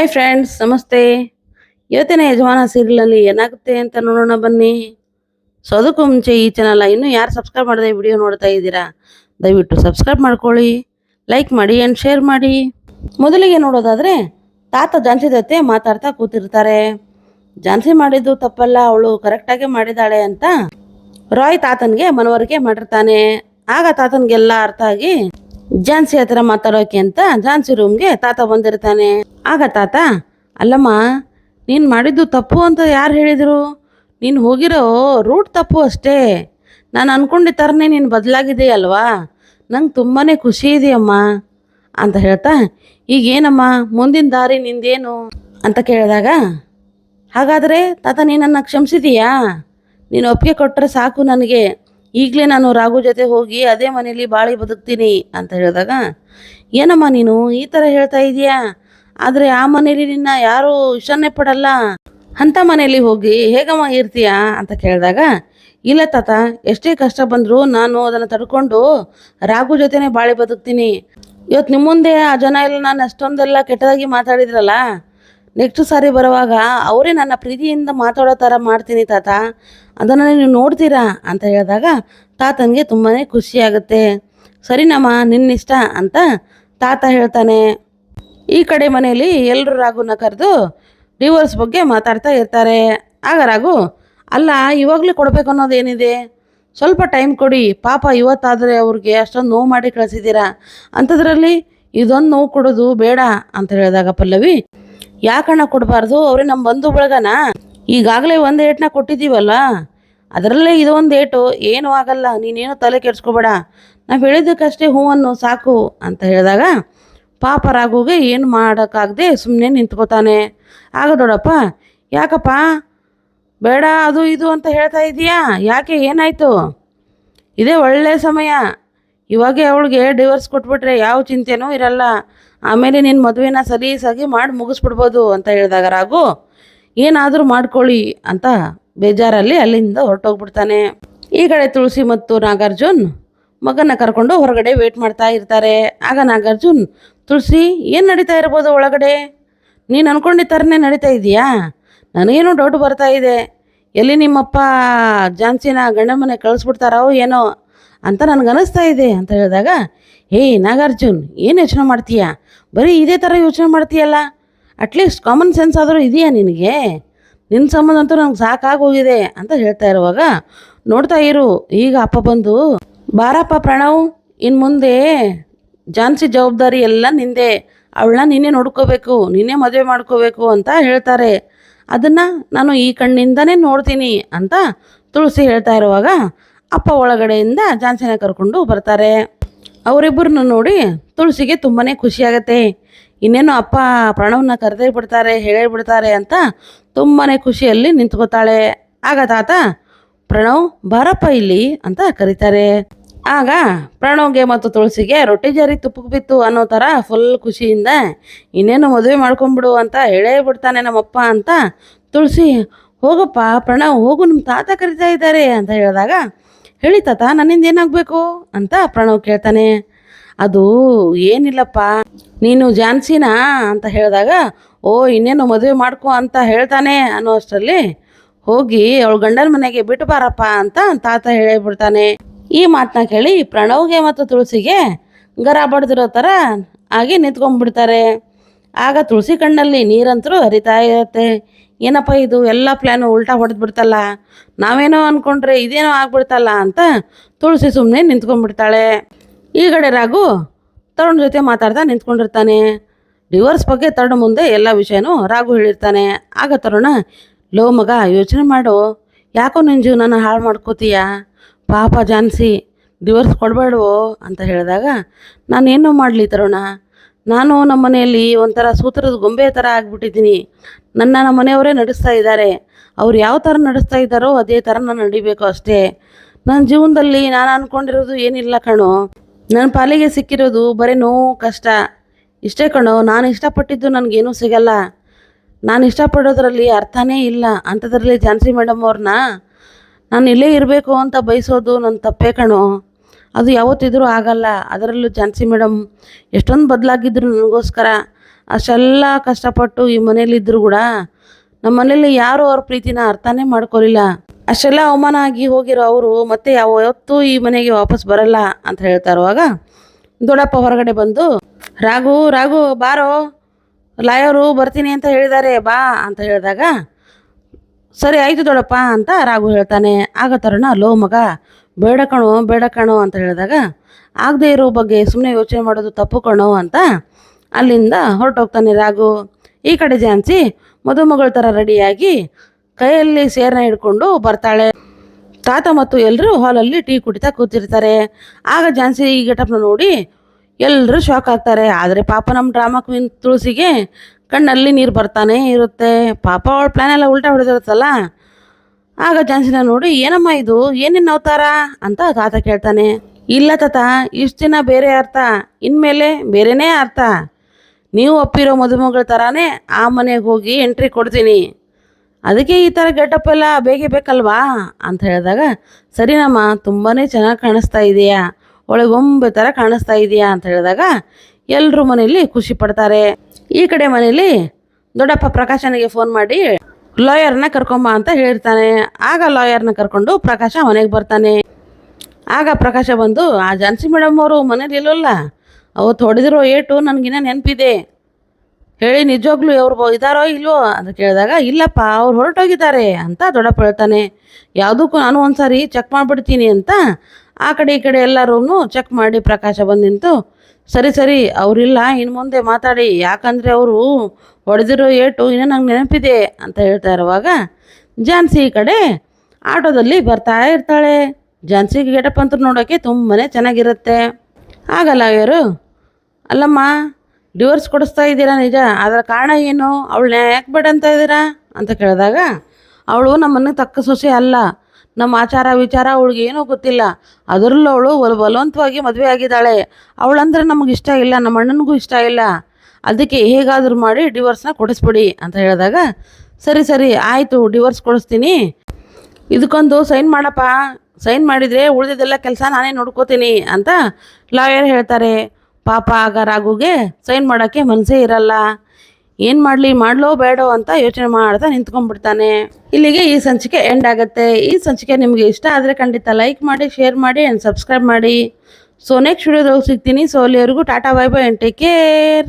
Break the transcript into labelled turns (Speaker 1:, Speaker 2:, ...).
Speaker 1: Hi friends ನಮಸ್ತೆ. ಇವತ್ತಿನ ಯಜಮಾನ ಸೀರಿಯಲಲ್ಲಿ ಏನಾಗುತ್ತೆ ಅಂತ ನೋಡೋಣ ಬನ್ನಿ. ಸೊ ಅದಕ್ಕೂ ಮುಂಚೆ ಈ ಚಾನಲ್ ಇನ್ನೂ ಯಾರು ಸಬ್ಸ್ಕ್ರೈಬ್ ಮಾಡದೆ ವಿಡಿಯೋ ನೋಡ್ತಾ ಇದ್ದೀರಾ, ದಯವಿಟ್ಟು ಸಬ್ಸ್ಕ್ರೈಬ್ ಮಾಡ್ಕೊಳ್ಳಿ ಲೈಕ್ ಮಾಡಿ ಆ್ಯಂಡ್ ಶೇರ್ ಮಾಡಿ. ಮೊದಲಿಗೆ ನೋಡೋದಾದರೆ, ತಾತ ಜಾನ್ಸಿ ಜೊತೆ ಮಾತಾಡ್ತಾ ಕೂತಿರ್ತಾರೆ. ಜಾನ್ಸಿ ಮಾಡಿದ್ದು ತಪ್ಪಲ್ಲ, ಅವಳು ಕರೆಕ್ಟಾಗಿ ಮಾಡಿದಾಳೆ ಅಂತ ರಾಯ್ ತಾತನಿಗೆ ಮನವರಿಕೆ ಮಾಡಿರ್ತಾನೆ. ಆಗ ತಾತನಿಗೆಲ್ಲ ಅರ್ಥ ಆಗಿ ಝಾನ್ಸಿ ಹತ್ರ ಮಾತಾಡೋಕೆ ಅಂತ ಝಾನ್ಸಿ ರೂಮ್ಗೆ ತಾತ ಬಂದಿರ್ತಾನೆ. ಆಗ ತಾತ, ಅಲ್ಲಮ್ಮ, ನೀನು ಮಾಡಿದ್ದು ತಪ್ಪು ಅಂತ ಯಾರು ಹೇಳಿದರು? ನೀನು ಹೋಗಿರೋ ರೂಟ್ ತಪ್ಪು ಅಷ್ಟೇ. ನಾನು ಅಂದ್ಕೊಂಡಿದ್ದ ಥರನೇ ನೀನು ಬದಲಾಗಿದೆ ಅಲ್ವಾ ನಂಗೆ ತುಂಬಾ ಖುಷಿ ಇದೆಯಮ್ಮ. ಅಂತ ಹೇಳ್ತಾ ಈಗೇನಮ್ಮ ಮುಂದಿನ ದಾರಿ ನಿಂದೇನು? ಅಂತ ಕೇಳಿದಾಗ, ಹಾಗಾದರೆ ತಾತ ನೀನನ್ನು ಕ್ಷಮಿಸಿದೀಯಾ? ನೀನು ಒಪ್ಪಿಗೆ ಕೊಟ್ಟರೆ ಸಾಕು ನನಗೆ. ಈಗಲೇ ನಾನು ರಾಘು ಜೊತೆ ಹೋಗಿ ಅದೇ ಮನೇಲಿ ಬಾಳಿ ಬದುಕ್ತೀನಿ ಅಂತ ಹೇಳಿದಾಗ, ಏನಮ್ಮ ನೀನು ಈ ಥರ ಹೇಳ್ತಾ ಇದೀಯಾ? ಆದರೆ ಆ ಮನೇಲಿ ನಿನ್ನ ಯಾರೂ ಇಷ್ಟನೇ ಪಡಲ್ಲ. ಅಂಥ ಮನೇಲಿ ಹೋಗಿ ಹೇಗಮ್ಮ ಇರ್ತೀಯಾ ಅಂತ ಕೇಳಿದಾಗ, ಇಲ್ಲ ತಾತ, ಎಷ್ಟೇ ಕಷ್ಟ ಬಂದರೂ ನಾನು ಅದನ್ನು ತಡ್ಕೊಂಡು ರಾಘು ಜೊತೆನೇ ಬಾಳಿ ಬದುಕ್ತೀನಿ. ಇವತ್ತು ನಿಮ್ಮ ಮುಂದೆ ಆ ಜನ ಎಲ್ಲ ನಾನು ಅಷ್ಟೊಂದೆಲ್ಲ ಕೆಟ್ಟದಾಗಿ ಮಾತಾಡಿದ್ರಲ್ಲ ನೆಕ್ಸ್ಟ್ ಸಾರಿ ಬರುವಾಗ ಅವರೇ ನನ್ನ ಪ್ರೀತಿಯಿಂದ ಮಾತಾಡೋ ಥರ ಮಾಡ್ತೀನಿ ತಾತ. ಅದನ್ನು ನೀವು ನೋಡ್ತೀರಾ ಅಂತ ಹೇಳಿದಾಗ ತಾತನಿಗೆ ತುಂಬಾ ಖುಷಿ ಆಗುತ್ತೆ. ಸರಿನಮ್ಮ ನಿನ್ನಿಷ್ಟ ಅಂತ ತಾತ ಹೇಳ್ತಾನೆ. ಈ ಕಡೆ ಮನೆಯಲ್ಲಿ ಎಲ್ಲರೂ ರಾಘುನ ಕರೆದು ಡಿವೋರ್ಸ್ ಬಗ್ಗೆ ಮಾತಾಡ್ತಾ ಇರ್ತಾರೆ. ಆಗ ರಾಘು ಅಲ್ಲ, ಇವಾಗಲೇ ಕೊಡಬೇಕು ಅನ್ನೋದೇನಿದೆ ಸ್ವಲ್ಪ ಟೈಮ್ ಕೊಡಿ. ಪಾಪ ಇವತ್ತಾದರೆ ಅವ್ರಿಗೆ ಅಷ್ಟೊಂದು ನೋವು ಮಾಡಿ ಕಳಿಸಿದ್ದೀರಾ? ಅಂಥದ್ರಲ್ಲಿ ಇದೊಂದು ನೋವು ಕೊಡೋದು ಬೇಡ ಅಂತ ಹೇಳಿದಾಗ ಪಲ್ಲವಿ ಯಾಕಣ್ಣ ಕೊಡಬಾರ್ದು? ಅವರೇ ನಮ್ಮ ಬಂಧು ಬಳಗನ? ಈಗಾಗಲೇ ಒಂದು ಏಟ್ನ ಕೊಟ್ಟಿದ್ದೀವಲ್ಲ? ಅದರಲ್ಲೇ ಇದೊಂದು ಏಟು. ಏನೂ ಆಗಲ್ಲ. ನೀನೇನು ತಲೆ ಕೆಡ್ಸ್ಕೊಬೇಡ. ನಾವು ಹೇಳಿದ್ದಕ್ಕಷ್ಟೇ ಹೂವನ್ನು ಸಾಕು ಅಂತ ಹೇಳಿದಾಗ ಪಾಪ ರಾಘುಗೆ ಏನು ಮಾಡೋಕ್ಕಾಗದೆ ಸುಮ್ಮನೆ ನಿಂತ್ಕೋತಾನೆ. ಆಗ ನೋಡಪ್ಪ, ಯಾಕಪ್ಪ? ಬೇಡ, ಅದು ಇದು ಅಂತ ಹೇಳ್ತಾ ಇದೀಯಾ ಯಾಕೆ ಏನಾಯಿತು? ಇದೇ ಒಳ್ಳೆಯ ಸಮಯ. ಇವಾಗೆ ಅವಳಿಗೆ ಡಿವೋರ್ಸ್ ಕೊಟ್ಬಿಟ್ರೆ ಯಾವ ಚಿಂತೆನೂ ಇರಲ್ಲ. ಆಮೇಲೆ ನಿನ್ನ ಮದುವೆನ ಸಲೀಸಾಗಿ ಮಾಡಿ ಮುಗಿಸ್ಬಿಡ್ಬೋದು ಅಂತ ಹೇಳಿದಾಗ ರಾಘು, ಏನಾದರೂ ಮಾಡ್ಕೊಳ್ಳಿ ಅಂತ ಬೇಜಾರಲ್ಲಿ ಅಲ್ಲಿಂದ ಹೊರಟೋಗ್ಬಿಡ್ತಾನೆ. ಈ ಕಡೆ ತುಳಸಿ ಮತ್ತು ನಾಗಾರ್ಜುನ್ ಮಗನ ಕರ್ಕೊಂಡು ಹೊರಗಡೆ ವೇಟ್ ಮಾಡ್ತಾ ಇರ್ತಾರೆ. ಆಗ ನಾಗಾರ್ಜುನ್, ತುಳಸಿ, ಏನು ನಡೀತಾ ಇರ್ಬೋದು ಒಳಗಡೆ? ನೀನು ಅನ್ಕೊಂಡಿದ್ದ ಥರನೇ ನಡೀತಾ ಇದೆಯಾ ನನಗೇನು ಡೌಟ್ ಬರ್ತಾ ಇದೆ. ಎಲ್ಲಿ ನಿಮ್ಮಪ್ಪ, ಜಾನ್ಸಿನ ಗಂಡ ಮನೆ ಕಳಿಸ್ಬಿಡ್ತಾರೋ ಏನೋ ಅಂತ ನನಗೆ ಅನಿಸ್ತಾ ಇದೆ ಅಂತ ಹೇಳಿದಾಗ, ಹೇ ನಾಗಾರ್ಜುನ್, ಏನು ಯೋಚನೆ ಮಾಡ್ತೀಯಾ? ಬರೀ ಇದೇ ಥರ ಯೋಚನೆ ಮಾಡ್ತೀಯಲ್ಲ? ಅಟ್ಲೀಸ್ಟ್ ಕಾಮನ್ ಸೆನ್ಸ್ ಆದರೂ ಇದೆಯಾ ನಿನಗೆ? ನಿನ್ನ ಸಂಬಂಧ ಅಂತೂ ನಂಗೆ ಸಾಕಾಗೋಗಿದೆ ಅಂತ ಹೇಳ್ತಾ ಇರುವಾಗ, ನೋಡ್ತಾ ಇರು, ಈಗ ಅಪ್ಪ ಬಂದು, ಬಾರಪ್ಪ ಪ್ರಣವ್ ಇನ್ನು ಮುಂದೆ ಜಾನ್ಸಿ ಜವಾಬ್ದಾರಿ ಎಲ್ಲ ನಿಂದೆ. ಅವಳನ್ನ ನಿನ್ನೆ ನೋಡ್ಕೋಬೇಕು, ನಿನ್ನೆ ಮದುವೆ ಮಾಡ್ಕೋಬೇಕು ಅಂತ ಹೇಳ್ತಾರೆ. ಅದನ್ನು ನಾನು ಈ ಕಣ್ಣಿಂದನೇ ನೋಡ್ತೀನಿ ಅಂತ ತುಳಸಿ ಹೇಳ್ತಾ ಇರುವಾಗ ಅಪ್ಪ ಒಳಗಡೆಯಿಂದ ಝಾನ್ಸಿನ ಕರ್ಕೊಂಡು ಬರ್ತಾರೆ. ಅವರಿಬ್ಬರನ್ನ ನೋಡಿ ತುಳಸಿಗೆ ತುಂಬಾ ಖುಷಿಯಾಗತ್ತೆ. ಇನ್ನೇನು ಅಪ್ಪ ಪ್ರಣವ್ನ ಕರೆದೇ ಬಿಡ್ತಾರೆ, ಹೇಳೇ ಬಿಡ್ತಾರೆ ಅಂತ ತುಂಬಾ ಖುಷಿಯಲ್ಲಿ ನಿಂತ್ಕೋತಾಳೆ ಆಗ ತಾತ, ಪ್ರಣವ್, ಬಾರಪ್ಪ ಇಲ್ಲಿ ಅಂತ ಕರೀತಾರೆ. ಆಗ ಪ್ರಣವ್ಗೆ ಮತ್ತು ತುಳಸಿಗೆ ರೊಟ್ಟಿ ಜಾರಿ ತುಪ್ಪಕ್ಕೆ ಬಿತ್ತು ಅನ್ನೋ ಥರ ಫುಲ್ ಖುಷಿಯಿಂದ, ಇನ್ನೇನು ಮದುವೆ ಮಾಡ್ಕೊಂಬಿಡು ಅಂತ ಹೇಳೇ ಬಿಡ್ತಾನೆ ನಮ್ಮಪ್ಪ ಅಂತ ತುಳಸಿ, ಹೋಗಪ್ಪ ಪ್ರಣವ್, ಹೋಗು ನಿಮ್ಮ ತಾತ ಕರಿತಾ ಇದ್ದಾರೆ ಅಂತ ಹೇಳಿದಾಗ ಹೇಳಿ ತಾತ, ನನ್ನಿಂದ ಏನಾಗಬೇಕು? ಅಂತ ಪ್ರಣವ್ ಕೇಳ್ತಾನೆ. ಅದು ಏನಿಲ್ಲಪ್ಪ, ನೀನು ಝಾನ್ಸಿನಾ? ಅಂತ ಹೇಳಿದಾಗ, ಓ, ಇನ್ನೇನು ಮದುವೆ ಮಾಡ್ಕೊ ಅಂತ ಹೇಳ್ತಾನೆ ಅನ್ನೋ ಅಷ್ಟರಲ್ಲಿ ಹೋಗಿ ಅವಳ ಗಂಡನ ಮನೆಗೆ ಬಿಟ್ಟು ಬಾರಪ್ಪ ಅಂತ ತಾತ ಹೇಳಿಬಿಡ್ತಾನೆ. ಈ ಮಾತನ್ನ ಕೇಳಿ ಪ್ರಣವ್ಗೆ ಮತ್ತು ತುಳಸಿಗೆ ಗರ ಬಡ್ದಿರೋ ಥರ ಆಗಿ ನಿಂತ್ಕೊಂಡ್ಬಿಡ್ತಾರೆ. ಆಗ ತುಳಸಿ ಕಣ್ಣಲ್ಲಿ ನೀರಂತರೂ ಹರಿತಾ ಇರುತ್ತೆ ಏನಪ್ಪ ಇದು? ಎಲ್ಲ ಪ್ಲ್ಯಾನು ಉಲ್ಟಾ ಹೊಡೆದ್ಬಿಡ್ತಲ್ಲ ನಾವೇನೋ ಅಂದ್ಕೊಂಡ್ರೆ ಇದೇನೋ ಆಗ್ಬಿಡ್ತಲ್ಲ ಅಂತ ತುಳಸಿ ಸುಮ್ಮನೆ ನಿಂತ್ಕೊಂಡ್ಬಿಡ್ತಾಳೆ. ಈ ಕಡೆ ರಾಘು ತರುಣ್ ಜೊತೆ ಮಾತಾಡ್ತಾ ನಿಂತ್ಕೊಂಡಿರ್ತಾನೆ. ಡಿವೋರ್ಸ್ ಬಗ್ಗೆ ತರುಣ್ ಮುಂದೆ ಎಲ್ಲ ವಿಷಯನೂ ರಾಘು ಹೇಳಿರ್ತಾನೆ. ಆಗ ತರುಣ, ಲೋ ಮಗ, ಯೋಚನೆ ಮಾಡು. ಯಾಕೋ ನಿನ್ನ ಜೀವನನ ಹಾಳು ಮಾಡ್ಕೋತೀಯ? ಪಾಪ ಜಾನ್ಸಿ ಡಿವೋರ್ಸ್ ಕೊಡಬೇಡವೋ ಅಂತ ಹೇಳಿದಾಗ, ನಾನೇನು ಮಾಡಲಿ ತರುಣ. ನಾನು ನಮ್ಮ ಮನೆಯಲ್ಲಿ ಒಂಥರ ಸೂತ್ರದ ಗೊಂಬೆ ಥರ ಆಗಿಬಿಟ್ಟಿದ್ದೀನಿ. ನನ್ನ ನಮ್ಮ ಮನೆಯವರೇ ನಡೆಸ್ತಾ ಇದ್ದಾರೆ. ಅವ್ರು ಯಾವ ಥರ ನಡೆಸ್ತಾ ಇದ್ದಾರೋ ಅದೇ ಥರ ನಾನು ನಡಿಬೇಕು ಅಷ್ಟೇ. ನನ್ನ ಜೀವನದಲ್ಲಿ ನಾನು ಅಂದ್ಕೊಂಡಿರೋದು ಏನಿಲ್ಲ ಕಣೋ. ನನ್ನ ಪಾಲಿಗೆ ಸಿಕ್ಕಿರೋದು ಬರೀ ನೋವು, ಕಷ್ಟ. ಇಷ್ಟೇ ಕಣೋ, ನಾನು ಇಷ್ಟಪಟ್ಟಿದ್ದು ನನಗೇನೂ ಸಿಗಲ್ಲ. ನಾನು ಇಷ್ಟಪಡೋದ್ರಲ್ಲಿ ಅರ್ಥನೇ ಇಲ್ಲ. ಅಂಥದ್ರಲ್ಲಿ ಝಾನ್ಸಿ ಮೇಡಮ್ ಅವ್ರನ್ನ, ನಾನು ಇಲ್ಲೇ ಇರಬೇಕು ಅಂತ ಬಯಸೋದು ನನ್ನ ತಪ್ಪೇ ಕಣೋ. ಅದು ಯಾವತ್ತಿದ್ರೂ ಆಗಲ್ಲ. ಅದರಲ್ಲೂ ಝಾನ್ಸಿ ಮೇಡಮ್, ಎಷ್ಟೊಂದು ಬದಲಾಗಿದ್ರು ನನಗೋಸ್ಕರ. ಅಷ್ಟೆಲ್ಲ ಕಷ್ಟಪಟ್ಟು ಈ ಮನೇಲಿದ್ದರೂ ಕೂಡ ನಮ್ಮ ಮನೇಲಿ ಯಾರೂ ಅವ್ರ ಪ್ರೀತಿನ ಅರ್ಥನೇ ಮಾಡ್ಕೊಲಿಲ್ಲ ಅಷ್ಟೆಲ್ಲ ಅವಮಾನ ಆಗಿ ಹೋಗಿರೋ ಅವರು ಮತ್ತೆ ಯಾವತ್ತೂ ಈ ಮನೆಗೆ ವಾಪಸ್ ಬರಲ್ಲ ಅಂತ ಹೇಳ್ತಾ ಇರುವಾಗ ದೊಡ್ಡಪ್ಪ ಹೊರಗಡೆ ಬಂದು, ರಾಘು ರಾಘು, ಬಾರೋ. ಲಾಯರು ಬರ್ತೀನಿ ಅಂತ ಹೇಳಿದ್ದಾರೆ, ಬಾ, ಅಂತ ಹೇಳಿದಾಗ ಸರಿ ಆಯಿತು ದೊಡಪ್ಪ ಅಂತ ರಾಘು ಹೇಳ್ತಾನೆ. ಆಗ ತರುಣ, ಲೋ ಮಗ, ಬೇಡ ಕಣೋ ಬೇಡ ಕಣೋ ಅಂತ ಹೇಳಿದಾಗ, ಆಗದೆ ಇರೋ ಬಗ್ಗೆ ಸುಮ್ಮನೆ ಯೋಚನೆ ಮಾಡೋದು ತಪ್ಪು ಕಣೋ ಅಂತ ಅಲ್ಲಿಂದ ಹೊರಟೋಗ್ತಾನೆ ರಾಘು. ಈ ಕಡೆ ಜಾನ್ಸಿ ಮದುಮಗಳ ಥರ ರೆಡಿಯಾಗಿ ಕೈಯಲ್ಲಿ ಸೇರನ್ನ ಹಿಡ್ಕೊಂಡು ಬರ್ತಾಳೆ. ತಾತ ಮತ್ತು ಎಲ್ಲರೂ ಹಾಲಲ್ಲಿ ಟೀ ಕುಡಿತಾ ಕೂತಿರ್ತಾರೆ. ಆಗ ಜಾನ್ಸಿ ಈ ಗೆಟಪ್ನ ನೋಡಿ ಎಲ್ಲರೂ ಶಾಕ್ ಆಗ್ತಾರೆ. ಆದರೆ ಪಾಪ ನಮ್ಮ ಡ್ರಾಮಾ ಕ್ವೀನ್ ತುಳಸಿಗೆ ಕಣ್ಣಲ್ಲಿ ನೀರು ಬರ್ತಾನೆ ಇರುತ್ತೆ. ಪಾಪ ಅವಳ ಪ್ಲ್ಯಾನ್ ಎಲ್ಲ ಉಲ್ಟಾ ಹೊಡೆದಿರುತ್ತಲ್ಲ? ಆಗ ಜಾನ್ಸಿನ ನೋಡಿ, ಏನಮ್ಮ ಇದು? ಏನೇನು ಅವತಾರ? ಅಂತ ತಾತ ಕೇಳ್ತಾನೆ. ಇಲ್ಲ ತಾತ, ಇಷ್ಟು ದಿನ ಬೇರೆ ಅರ್ಥ. ಇನ್ಮೇಲೆ ಬೇರೆನೇ ಅರ್ಥ. ನೀವು ಒಪ್ಪಿರೋ ಮದುಮಗಳ ಥರನೇ ಆ ಮನೆಗೆ ಹೋಗಿ ಎಂಟ್ರಿ ಕೊಡ್ತೀನಿ. ಅದಕ್ಕೆ ಈ ಥರ ಗೆಟಪ್ ಎಲ್ಲ ಬೇಕೇ ಬೇಕಲ್ವಾ? ಅಂತ ಹೇಳಿದಾಗ, ಸರಿನಮ್ಮ ತುಂಬಾ ಚೆನ್ನಾಗಿ ಕಾಣಿಸ್ತಾ ಇದೆಯಾ? ಒಳಗೊಂಬೆ ಥರ ಕಾಣಿಸ್ತಾ ಇದೆಯಾ? ಅಂತ ಹೇಳಿದಾಗ ಎಲ್ಲರೂ ಮನೆಯಲ್ಲಿ ಖುಷಿ ಪಡ್ತಾರೆ. ಈ ಕಡೆ ಮನೇಲಿ ದೊಡ್ಡಪ್ಪ ಪ್ರಕಾಶನಿಗೆ ಫೋನ್ ಮಾಡಿ ಲಾಯರ್ನ ಕರ್ಕೊಂಬ ಅಂತ ಹೇಳಿರ್ತಾನೆ. ಆಗ ಲಾಯರ್ನ ಕರ್ಕೊಂಡು ಪ್ರಕಾಶ ಮನೆಗೆ ಬರ್ತಾನೆ. ಆಗ ಪ್ರಕಾಶ ಬಂದು, ಆ ಜಾನ್ಸಿ ಮೇಡಮ್ ಅವರು ಮನೇಲಿ ಇಲ್ಲ ಅವತ್ತು ಹೊಡೆದಿರೋ ಏಟು ನನಗಿನ್ನ ನೆನಪಿದೆ. ಹೇಳಿ ನಿಜವಾಗ್ಲೂ ಅವ್ರು ಇದ್ದಾರೋ ಇಲ್ವೋ? ಅಂತ ಕೇಳಿದಾಗ, ಇಲ್ಲಪ್ಪ, ಅವ್ರು ಹೊರಟೋಗಿದ್ದಾರೆ. ಅಂತ ದೊಡ್ಡಪ್ಪ ಹೇಳ್ತಾನೆ. ಯಾವುದಕ್ಕೂ ನಾನು ಒಂದ್ಸಾರಿ ಚೆಕ್ ಮಾಡಿಬಿಡ್ತೀನಿ ಅಂತ. ಆ ಕಡೆ ಈ ಕಡೆ ಎಲ್ಲರೂ ಚೆಕ್ ಮಾಡಿ ಪ್ರಕಾಶ ಬಂದು ನಿಂತು ಸರಿ ಸರಿ, ಅವರಿಲ್ಲ, ಇನ್ನು ಮುಂದೆ ಮಾತಾಡಿ. ಯಾಕಂದರೆ ಅವರು ಹೊಡೆದಿರೋ ಏಟು ಇನ್ನೂ ನಂಗೆ ನೆನಪಿದೆ ಅಂತ ಹೇಳ್ತಾ ಇರುವಾಗ ಝಾನ್ಸಿ ಈ ಕಡೆ ಆಟೋದಲ್ಲಿ ಬರ್ತಾ ಇರ್ತಾಳೆ. ಝಾನ್ಸಿ ಗೆಟಪ್ ಅಂತ ನೋಡೋಕ್ಕೆ ತುಂಬಾ ಚೆನ್ನಾಗಿರುತ್ತೆ. ಆಗಲ್ಲ ಇವರು ಅಲ್ಲಮ್ಮ ಡಿವೋರ್ಸ್ ಕೊಡಿಸ್ತಾ ಇದ್ದೀರಾ ನಿಜ? ಅದರ ಕಾರಣ ಏನು? ಅವಳನ್ನ ಯಾಕೆ ಬೇಡ ಅಂತ ಇದ್ದೀರಾ? ಅಂತ ಕೇಳಿದಾಗ, ಅವಳು ನಮ್ಮನ್ನು ತಕ್ಕ ಸೊಸೆ ಅಲ್ಲ. ನಮ್ಮ ಆಚಾರ ವಿಚಾರ ಅವಳಿಗೆ ಏನೂ ಗೊತ್ತಿಲ್ಲ. ಅದರಲ್ಲೂ ಅವಳು ಬಲ ಬಲವಂತವಾಗಿ ಮದುವೆ ಆಗಿದ್ದಾಳೆ. ಅವಳಂದ್ರೆ ನಮಗೆ ಇಷ್ಟ ಇಲ್ಲ, ನಮ್ಮ ಅಣ್ಣನಿಗೂ ಇಷ್ಟ ಇಲ್ಲ. ಅದಕ್ಕೆ ಹೇಗಾದರೂ ಮಾಡಿ ಡಿವೋರ್ಸ್ನ ಕೊಡಿಸ್ಬಿಡಿ ಅಂತ ಹೇಳಿದಾಗ, ಸರಿ ಸರಿ, ಆಯಿತು ಡಿವೋರ್ಸ್ ಕೊಡಿಸ್ತೀನಿ. ಇದಕ್ಕೊಂದು ಸೈನ್ ಮಾಡಪ್ಪ. ಸೈನ್ ಮಾಡಿದರೆ ಉಳಿದಿದ್ದೆಲ್ಲ ಕೆಲಸ ನಾನೇ ನೋಡ್ಕೋತೀನಿ ಅಂತ ಲಾಯರ್ ಹೇಳ್ತಾರೆ. ಪಾಪ ಆಗ ರಾಘುಗೆ ಸೈನ್ ಮಾಡೋಕ್ಕೆ ಮನಸ್ಸೇ ಇರಲ್ಲ. ಏನು ಮಾಡಲಿ, ಮಾಡ್ಲೋ ಬೇಡೋ ಅಂತ ಯೋಚನೆ ಮಾಡ್ತಾ ನಿಂತ್ಕೊಂಡ್ಬಿಡ್ತಾನೆ. ಇಲ್ಲಿಗೆ ಈ ಸಂಚಿಕೆ ಎಂಡ್ ಆಗುತ್ತೆ. ಈ ಸಂಚಿಕೆ ನಿಮಗೆ ಇಷ್ಟ ಆದರೆ ಖಂಡಿತ ಲೈಕ್ ಮಾಡಿ ಶೇರ್ ಮಾಡಿ ಅಂಡ್ ಸಬ್ಸ್ಕ್ರೈಬ್ ಮಾಡಿ. ಸೊ ನೆಕ್ಸ್ಟ್ ವಿಡಿಯೋದಲ್ಲಿ ಸಿಗ್ತೀನಿ. ಸೊ ಅಲ್ಲಿವರೆಗೂ tata bye bye and take care